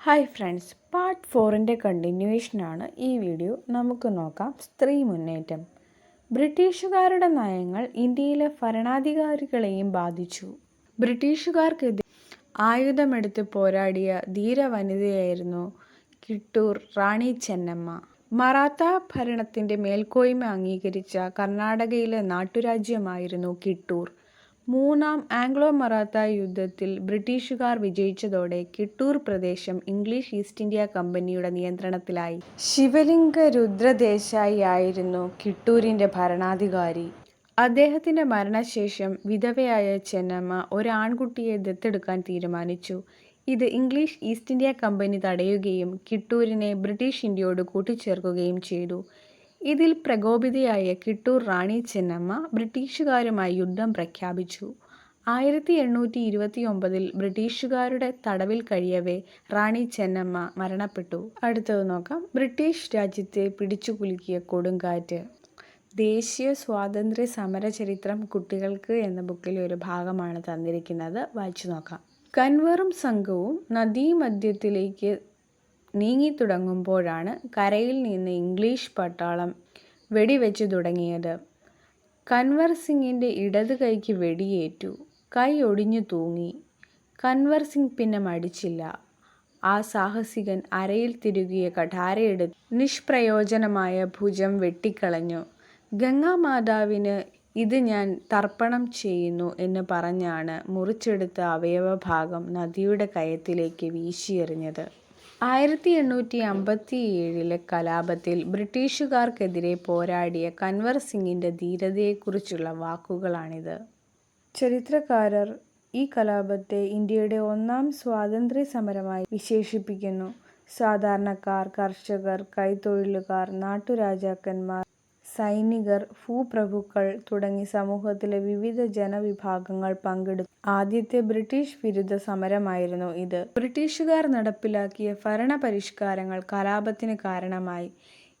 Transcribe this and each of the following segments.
Hi friends part ഫോറിന്റെ കണ്ടിന്യൂവേഷനാണ് ഈ video നമുക്ക് നോക്കാം. സ്ത്രീ മുന്നേറ്റം. ബ്രിട്ടീഷുകാരുടെ നയങ്ങൾ ഇന്ത്യയിലെ ഭരണാധികാരികളെയും ബാധിച്ചു. ബ്രിട്ടീഷുകാർക്കെതിരെ ആയുധമെടുത്ത് പോരാടിയ ധീര വനിതയായിരുന്നു കിട്ടൂർ റാണി ചെന്നമ്മ. മറാത്ത ഭരണത്തിന്റെ മേൽക്കോയ്മ അംഗീകരിച്ച കർണാടകയിലെ നാട്ടുരാജ്യമായിരുന്നു കിട്ടൂർ. മൂന്നാം ആംഗ്ലോ മറാത്ത യുദ്ധത്തിൽ ബ്രിട്ടീഷുകാർ വിജയിച്ചതോടെ കിട്ടൂർ പ്രദേശം ഇംഗ്ലീഷ് ഈസ്റ്റ് ഇന്ത്യ കമ്പനിയുടെ നിയന്ത്രണത്തിലായി. ശിവലിംഗ രുദ്രദേശായി ആയിരുന്നു കിട്ടൂരിന്റെ ഭരണാധികാരി. അദ്ദേഹത്തിന്റെ മരണശേഷം വിധവയായ ചെന്നമ്മ ഒരു ആൺകുട്ടിയെ ദത്തെടുക്കാൻ തീരുമാനിച്ചു. ഇത് ഇംഗ്ലീഷ് ഈസ്റ്റ് ഇന്ത്യ കമ്പനി തടയുകയും കിട്ടൂരിനെ ബ്രിട്ടീഷ് ഇന്ത്യയോട് കൂട്ടിച്ചേർക്കുകയും ചെയ്തു. ഇതിൽ പ്രകോപിതയായ കിട്ടൂർ റാണി ചെന്നമ്മ ബ്രിട്ടീഷുകാരുമായി യുദ്ധം പ്രഖ്യാപിച്ചു. ആയിരത്തി എണ്ണൂറ്റി ഇരുപത്തി ഒമ്പതിൽ ബ്രിട്ടീഷുകാരുടെ തടവിൽ കഴിയവേ റാണി ചെന്നമ്മ മരണപ്പെട്ടു. അടുത്തത് നോക്കാം. ബ്രിട്ടീഷ് രാജ്യത്തെ പിടിച്ചുകുലുക്കിയ കൊടുങ്കാറ്റ്. ദേശീയ സ്വാതന്ത്ര്യ സമര ചരിത്രം കുട്ടികൾക്ക് എന്ന ബുക്കിലെ ഒരു ഭാഗമാണ് തന്നിരിക്കുന്നത്. വായിച്ചു നോക്കാം. കൻവറും സംഘവും നദീമധ്യത്തിലേക്ക് നീങ്ങി തുടങ്ങുമ്പോഴാണ് കരയിൽ നിന്ന് ഇംഗ്ലീഷ് പട്ടാളം വെടിവെച്ചു തുടങ്ങിയത്. കൻവർ സിംഗിന്റെ ഇടത് കൈക്ക് വെടിയേറ്റു. കൈ ഒടിഞ്ഞു തൂങ്ങി. കൻവർ സിംഗ് പിന്നെ മടിച്ചില്ല. ആ സാഹസികൻ അരയിൽ തിരുകിയ കഠാരയെടുത്ത് നിഷ്പ്രയോജനമായ ഭുജം വെട്ടിക്കളഞ്ഞു. ഗംഗാമാതാവിന് ഇത് ഞാൻ തർപ്പണം ചെയ്യുന്നു എന്ന് പറഞ്ഞാണ് മുറിച്ചെടുത്ത അവയവഭാഗം നദിയുടെ കയത്തിലേക്ക് വീശിയെറിഞ്ഞത്. ആയിരത്തി എണ്ണൂറ്റി അമ്പത്തി ഏഴിലെ കലാപത്തിൽ ബ്രിട്ടീഷുകാർക്കെതിരെ പോരാടിയ കൻവർ സിംഗിന്റെ ധീരതയെക്കുറിച്ചുള്ള വാക്കുകളാണിത്. ചരിത്രകാരർ ഈ കലാപത്തെ ഇന്ത്യയുടെ ഒന്നാം സ്വാതന്ത്ര്യ സമരമായി വിശേഷിപ്പിക്കുന്നു. സാധാരണക്കാർ കർഷകർ കൈത്തൊഴിലുകാർ നാട്ടുരാജാക്കന്മാർ സൈനികർ ഭൂപ്രഭുക്കൾ തുടങ്ങി സമൂഹത്തിലെ വിവിധ ജനവിഭാഗങ്ങൾ പങ്കെടുത്തു. ആദ്യത്തെ ബ്രിട്ടീഷ് വിരുദ്ധ സമരമായിരുന്നു ഇത്. ബ്രിട്ടീഷുകാർ നടപ്പിലാക്കിയ ഭരണ പരിഷ്കാരങ്ങൾ കലാപത്തിന് കാരണമായി.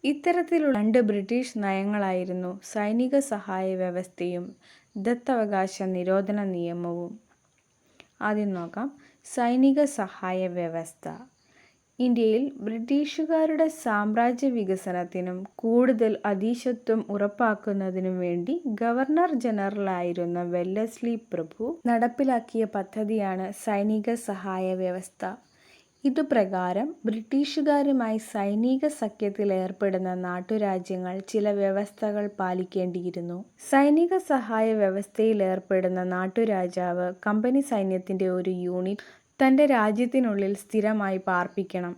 ഇത്തരത്തിലുള്ള രണ്ട് ബ്രിട്ടീഷ് നയങ്ങളായിരുന്നു സൈനിക സഹായ വ്യവസ്ഥയും ദത്തവകാശ നിരോധന നിയമവും. ആദ്യം നോക്കാം. സൈനിക സഹായ വ്യവസ്ഥ. ഇന്ത്യയിൽ ബ്രിട്ടീഷുകാരുടെ സാമ്രാജ്യ വികസനത്തിനും കൂടുതൽ അധീശത്വം ഉറപ്പാക്കുന്നതിനും വേണ്ടി ഗവർണർ ജനറലായിരുന്ന വെല്ലസ്ലി പ്രഭു നടപ്പിലാക്കിയ പദ്ധതിയാണ് സൈനിക സഹായ വ്യവസ്ഥ. ഇതുപ്രകാരം ബ്രിട്ടീഷുകാരുമായി സൈനിക സഖ്യത്തിൽ ഏർപ്പെടുന്ന നാട്ടുരാജ്യങ്ങൾ ചില വ്യവസ്ഥകൾ പാലിക്കേണ്ടിയിരുന്നു. സൈനിക സഹായ വ്യവസ്ഥയിൽ ഏർപ്പെടുന്ന നാട്ടുരാജാവ് കമ്പനി സൈന്യത്തിന്റെ ഒരു യൂണിറ്റ് തന്റെ രാജ്യത്തിനുള്ളിൽ സ്ഥിരമായി പാർപ്പിക്കണം.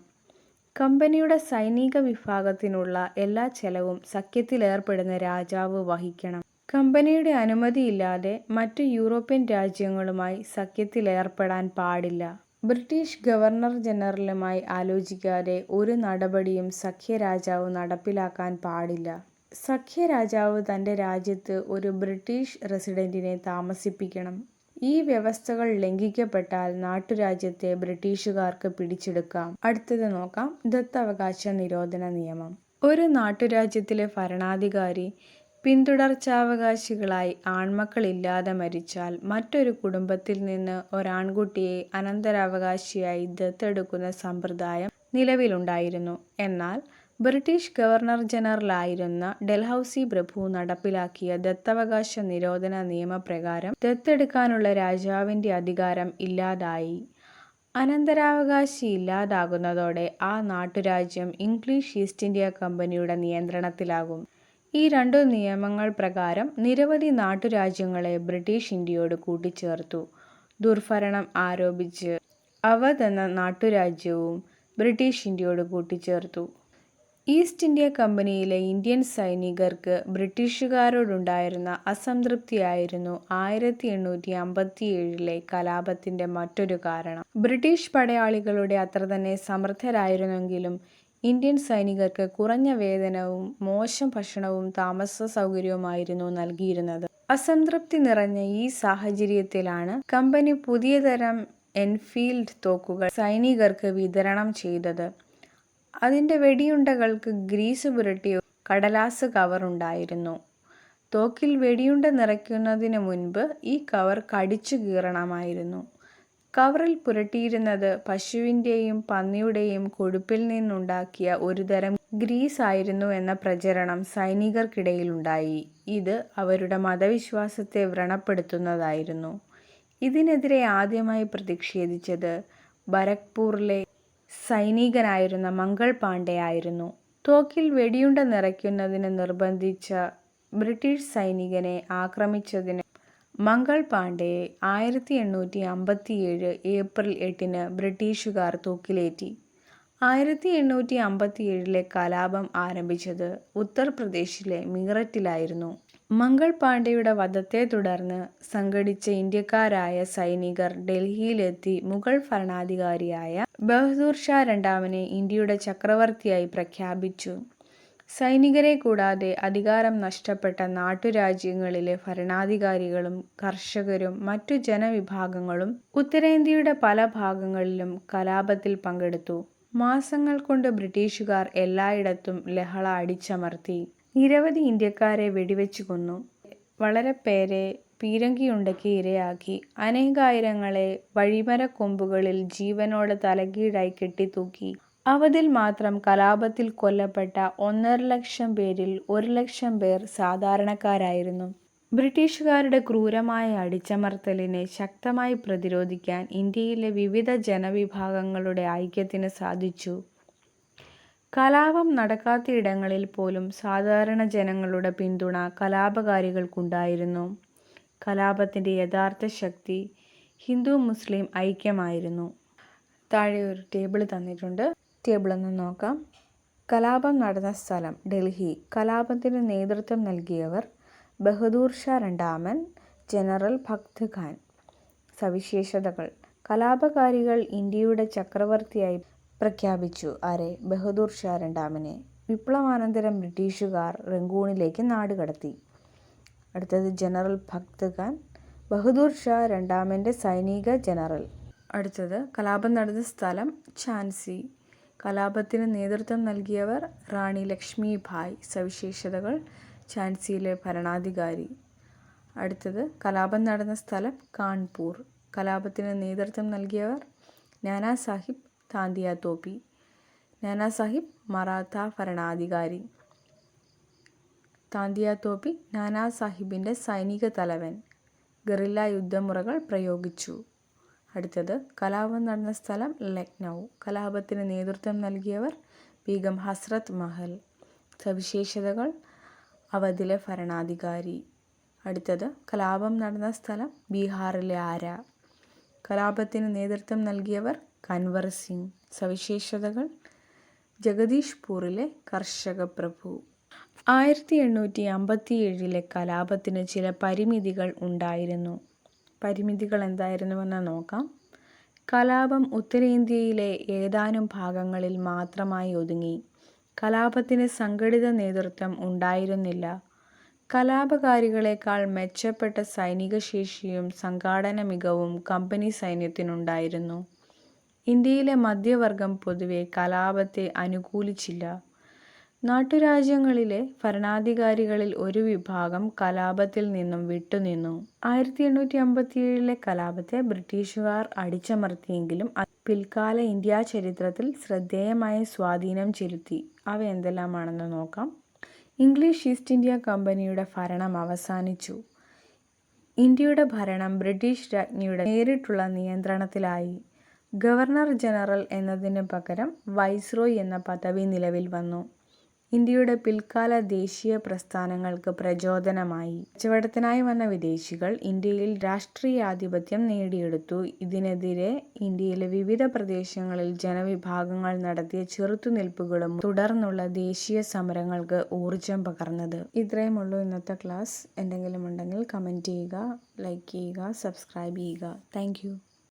കമ്പനിയുടെ സൈനിക വിഭാഗത്തിനുള്ള എല്ലാ ചെലവും സഖ്യത്തിലേർപ്പെടുന്ന രാജാവ് വഹിക്കണം. കമ്പനിയുടെ അനുമതിയില്ലാതെ മറ്റു യൂറോപ്യൻ രാജ്യങ്ങളുമായി സഖ്യത്തിലേർപ്പെടാൻ പാടില്ല. ബ്രിട്ടീഷ് ഗവർണർ ജനറലുമായി ആലോചിക്കാതെ ഒരു നടപടിയും സഖ്യരാജാവ് നടപ്പിലാക്കാൻ പാടില്ല. സഖ്യരാജാവ് തന്റെ രാജ്യത്ത് ഒരു ബ്രിട്ടീഷ് റെസിഡന്റിനെ താമസിപ്പിക്കണം. ഈ വ്യവസ്ഥകൾ ലംഘിക്കപ്പെട്ടാൽ നാട്ടുരാജ്യത്തെ ബ്രിട്ടീഷുകാർക്ക് പിടിച്ചെടുക്കാം. അടുത്തത് നോക്കാം. ദത്തവകാശ നിരോധന നിയമം. ഒരു നാട്ടുരാജ്യത്തിലെ ഭരണാധികാരി പിന്തുടർച്ചാവകാശികളായി ആൺമക്കളില്ലാതെ മരിച്ചാൽ മറ്റൊരു കുടുംബത്തിൽ നിന്ന് ഒരാൺകുട്ടിയെ അനന്തരാവകാശിയായി ദത്തെടുക്കുന്ന സമ്പ്രദായം നിലവിലുണ്ടായിരുന്നു. എന്നാൽ ബ്രിട്ടീഷ് ഗവർണർ ജനറലായിരുന്ന ഡൽഹൌസി പ്രഭു നടപ്പിലാക്കിയ ദത്തവകാശ നിരോധന നിയമപ്രകാരം ദത്തെടുക്കാനുള്ള രാജാവിന്റെ അധികാരം ഇല്ലാതായി. അനന്തരാവകാശി ഇല്ലാതാകുന്നതോടെ ആ നാട്ടുരാജ്യം ഇംഗ്ലീഷ് ഈസ്റ്റ് ഇന്ത്യ കമ്പനിയുടെ നിയന്ത്രണത്തിലാകും. ഈ രണ്ടു നിയമങ്ങൾ പ്രകാരം നിരവധി നാട്ടുരാജ്യങ്ങളെ ബ്രിട്ടീഷ് ഇന്ത്യയോട് കൂട്ടിച്ചേർത്തു. ദുർഭരണം ആരോപിച്ച് അവധ് എന്ന നാട്ടുരാജ്യവും ബ്രിട്ടീഷ് ഇന്ത്യയോട് കൂട്ടിച്ചേർത്തു. ഈസ്റ്റ് ഇന്ത്യ കമ്പനിയിലെ ഇന്ത്യൻ സൈനികർക്ക് ബ്രിട്ടീഷുകാരോടുണ്ടായിരുന്ന അസംതൃപ്തിയായിരുന്നു ആയിരത്തി എണ്ണൂറ്റി അമ്പത്തി കലാപത്തിന്റെ മറ്റൊരു കാരണം. ബ്രിട്ടീഷ് പടയാളികളുടെ അത്ര തന്നെ സമർത്ഥരായിരുന്നെങ്കിലും ഇന്ത്യൻ സൈനികർക്ക് കുറഞ്ഞ വേതനവും മോശം ഭക്ഷണവും താമസ സൗകര്യവുമായിരുന്നു നൽകിയിരുന്നത്. അസംതൃപ്തി നിറഞ്ഞ ഈ സാഹചര്യത്തിലാണ് കമ്പനി പുതിയ തരം എൻഫീൽഡ് തോക്കുകൾ സൈനികർക്ക് വിതരണം ചെയ്തത്. അതിന്റെ വെടിയുണ്ടകൾക്ക് ഗ്രീസ് പുരട്ടിയ കടലാസ് കവർ ഉണ്ടായിരുന്നു തോക്കിൽ വെടിയുണ്ട നിറയ്ക്കുന്നതിന് മുൻപ് ഈ കവർ കടിച്ചു കീറണമായിരുന്നു കവറിൽ പുരട്ടിയിരുന്നത് പശുവിന്റെയും പന്നിയുടെയും കൊടുപ്പിൽ നിന്നുണ്ടാക്കിയ ഒരുതരം ഗ്രീസ് ആയിരുന്നു എന്ന പ്രചരണം സൈനികർക്കിടയിലുണ്ടായി. ഇത് അവരുടെ മതവിശ്വാസത്തെ വ്രണപ്പെടുത്തുന്നതായിരുന്നു. ഇതിനെതിരെ ആദ്യമായി പ്രതിഷേധിച്ചത് ബാരക്പൂറിലെ സൈനികനായിരുന്ന മംഗൾ പാണ്ഡെ ആയിരുന്നു. തോക്കിൽ വെടിയുണ്ട നിറയ്ക്കുന്നതിന് നിർബന്ധിച്ച ബ്രിട്ടീഷ് സൈനികനെ ആക്രമിച്ചതിന് മംഗൾ പാണ്ഡെയെ ആയിരത്തി എണ്ണൂറ്റി അമ്പത്തിയേഴ് ഏപ്രിൽ എട്ടിന് ബ്രിട്ടീഷുകാർ തൂക്കിലേറ്റി. ആയിരത്തി എണ്ണൂറ്റി അമ്പത്തിയേഴിലെ കലാപം ആരംഭിച്ചത് ഉത്തർപ്രദേശിലെ മീററ്റിലായിരുന്നു. മംഗൾ പാണ്ഡെയുടെ വധത്തെ തുടർന്ന് സംഘടിച്ച ഇന്ത്യക്കാരായ സൈനികർ ഡൽഹിയിലെത്തി മുഗൾ ഭരണാധികാരിയായ ബഹദൂർ ഷാ രണ്ടാമനെ ഇന്ത്യയുടെ ചക്രവർത്തിയായി പ്രഖ്യാപിച്ചു. സൈനികരെ കൂടാതെ അധികാരം നഷ്ടപ്പെട്ട നാട്ടുരാജ്യങ്ങളിലെ ഭരണാധികാരികളും കർഷകരും മറ്റു ജനവിഭാഗങ്ങളും ഉത്തരേന്ത്യയുടെ പല ഭാഗങ്ങളിലും കലാപത്തിൽ പങ്കെടുത്തു. മാസങ്ങൾ കൊണ്ട് ബ്രിട്ടീഷുകാർ എല്ലായിടത്തും ലഹള അടിച്ചമർത്തി. നിരവധി ഇന്ത്യക്കാരെ വെടിവെച്ചു കൊന്നു. വളരെ പേരെ പീരങ്കിയുണ്ടയ്ക്ക് ഇരയാക്കി. അനേകായിരങ്ങളെ വഴിമരക്കൊമ്പുകളിൽ ജീവനോടെ തലകീഴായി കെട്ടിത്തൂക്കി. അവതിൽ മാത്രം കലാപത്തിൽ കൊല്ലപ്പെട്ട ഒന്നര ലക്ഷം പേരിൽ ഒരു ലക്ഷം പേർ സാധാരണക്കാരായിരുന്നു. ബ്രിട്ടീഷുകാരുടെ ക്രൂരമായ അടിച്ചമർത്തലിനെ ശക്തമായി പ്രതിരോധിക്കാൻ ഇന്ത്യയിലെ വിവിധ ജനവിഭാഗങ്ങളുടെ ഐക്യത്തിന് സാധിച്ചു. കലാപം നടക്കാത്തയിടങ്ങളിൽ പോലും സാധാരണ ജനങ്ങളുടെ പിന്തുണ കലാപകാരികൾക്കുണ്ടായിരുന്നു. കലാപത്തിന്റെ യഥാർത്ഥ ശക്തി ഹിന്ദു-മുസ്ലിം ഐക്യമായിരുന്നു. താഴെ ഒരു ടേബിൾ തന്നിട്ടുണ്ട്. ടേബിളൊന്ന് നോക്കാം. കലാപം നടന്ന സ്ഥലം ഡൽഹി. കലാപത്തിന് നേതൃത്വം നൽകിയവർ ബഹദൂർ ഷാ രണ്ടാമൻ, ജനറൽ ഭക്ത് ഖാൻ. സവിശേഷതകൾ കലാപകാരികൾ ഇന്ത്യയുടെ ചക്രവർത്തിയായി പ്രഖ്യാപിച്ചു. ആരെ? ബഹദൂർ ഷാ രണ്ടാമനെ. വിപ്ലവാനന്തരം ബ്രിട്ടീഷുകാർ റങ്കൂണിലേക്ക് നാടുകടത്തി. അടുത്തത് ജനറൽ ഭക്ത് ഖാൻ. ബഹദൂർ ഷാ രണ്ടാമന്റെ സൈനിക ജനറൽ. അടുത്തത് കലാപം നടന്ന സ്ഥലം ഝാൻസി. കലാപത്തിന് നേതൃത്വം നൽകിയവർ റാണി ലക്ഷ്മി ഭായ് സവിശേഷതകൾ ഝാൻസിയിലെ ഭരണാധികാരി. അടുത്തത് കലാപം നടന്ന സ്ഥലം കാൺപൂർ. കലാപത്തിന് നേതൃത്വം നൽകിയവർ നാനാസാഹിബ് താന്തിയ തോപ്പി. നാനാസാഹിബ് മറാത്ത ഭരണാധികാരി. താന്തിയ തോപ്പി നാനാസാഹിബിന്റെ സൈനിക തലവൻ. ഗറില്ല യുദ്ധമുറകൾ പ്രയോഗിച്ചു. അടുത്തത് കലാപം നടന്ന സ്ഥലം ലക്നൗ. കലാപത്തിന് നേതൃത്വം നൽകിയവർ ബീഗം ഹസ്രത് മഹൽ. സവിശേഷതകൾ അവധിലെ ഭരണാധികാരി. അടുത്തത് കലാപം നടന്ന സ്ഥലം ബീഹാറിലെ ആര. കലാപത്തിന് നേതൃത്വം നൽകിയവർ കൻവർ സിംഗ് സവിശേഷതകൾ ജഗദീഷ്പൂറിലെ കർഷകപ്രഭു. ആയിരത്തി എണ്ണൂറ്റി അമ്പത്തിയേഴിലെ കലാപത്തിന് ചില പരിമിതികൾ ഉണ്ടായിരുന്നു. പരിമിതികൾ എന്തായിരുന്നുവെന്ന് നോക്കാം. കലാപം ഉത്തരേന്ത്യയിലെ ഏതാനും ഭാഗങ്ങളിൽ മാത്രമായി ഒതുങ്ങി. കലാപത്തിന് സംഘടിത നേതൃത്വം ഉണ്ടായിരുന്നില്ല. കലാപകാരികളെക്കാൾ മെച്ചപ്പെട്ട സൈനിക ശേഷിയും സംഘാടന മികവും കമ്പനി സൈന്യത്തിനുണ്ടായിരുന്നു. ഇന്ത്യയിലെ മധ്യവർഗം പൊതുവെ കലാപത്തെ അനുകൂലിച്ചില്ല. നാട്ടുരാജ്യങ്ങളിലെ ഭരണാധികാരികളിൽ ഒരു വിഭാഗം കലാപത്തിൽ നിന്നും വിട്ടുനിന്നു. ആയിരത്തി എണ്ണൂറ്റി അമ്പത്തിയേഴിലെ കലാപത്തെ ബ്രിട്ടീഷുകാർ അടിച്ചമർത്തിയെങ്കിലും പിൽക്കാല ഇന്ത്യാ ചരിത്രത്തിൽ ശ്രദ്ധേയമായ സ്വാധീനം ചെലുത്തി. അവ എന്തെല്ലാമാണെന്ന് നോക്കാം. ഇംഗ്ലീഷ് ഈസ്റ്റ് ഇന്ത്യ കമ്പനിയുടെ ഭരണം അവസാനിച്ചു. ഇന്ത്യയുടെ ഭരണം ബ്രിട്ടീഷ് രാജ്ഞിയുടെ നേരിട്ടുള്ള നിയന്ത്രണത്തിലായി. ഗവർണർ ജനറൽ എന്നതിന് പകരം വൈസ്രോയ് എന്ന പദവി നിലവിൽ വന്നു. ഇന്ത്യയുടെ പിൽക്കാല ദേശീയ പ്രസ്ഥാനങ്ങൾക്ക് പ്രചോദനമായി. കച്ചവടത്തിനായി വന്ന വിദേശികൾ ഇന്ത്യയിൽ രാഷ്ട്രീയാധിപത്യം നേടിയെടുത്തു. ഇതിനെതിരെ ഇന്ത്യയിലെ വിവിധ പ്രദേശങ്ങളിൽ ജനവിഭാഗങ്ങൾ നടത്തിയ ചെറുത്തുനിൽപ്പുകളും തുടർന്നുള്ള ദേശീയ സമരങ്ങൾക്ക് ഊർജം പകർന്നത്. ഇത്രയുമുള്ളൂ ഇന്നത്തെ ക്ലാസ്. എന്തെങ്കിലും ഉണ്ടെങ്കിൽ കമന്റ് ചെയ്യുക, ലൈക്ക് ചെയ്യുക, സബ്സ്ക്രൈബ് ചെയ്യുക. Thank you.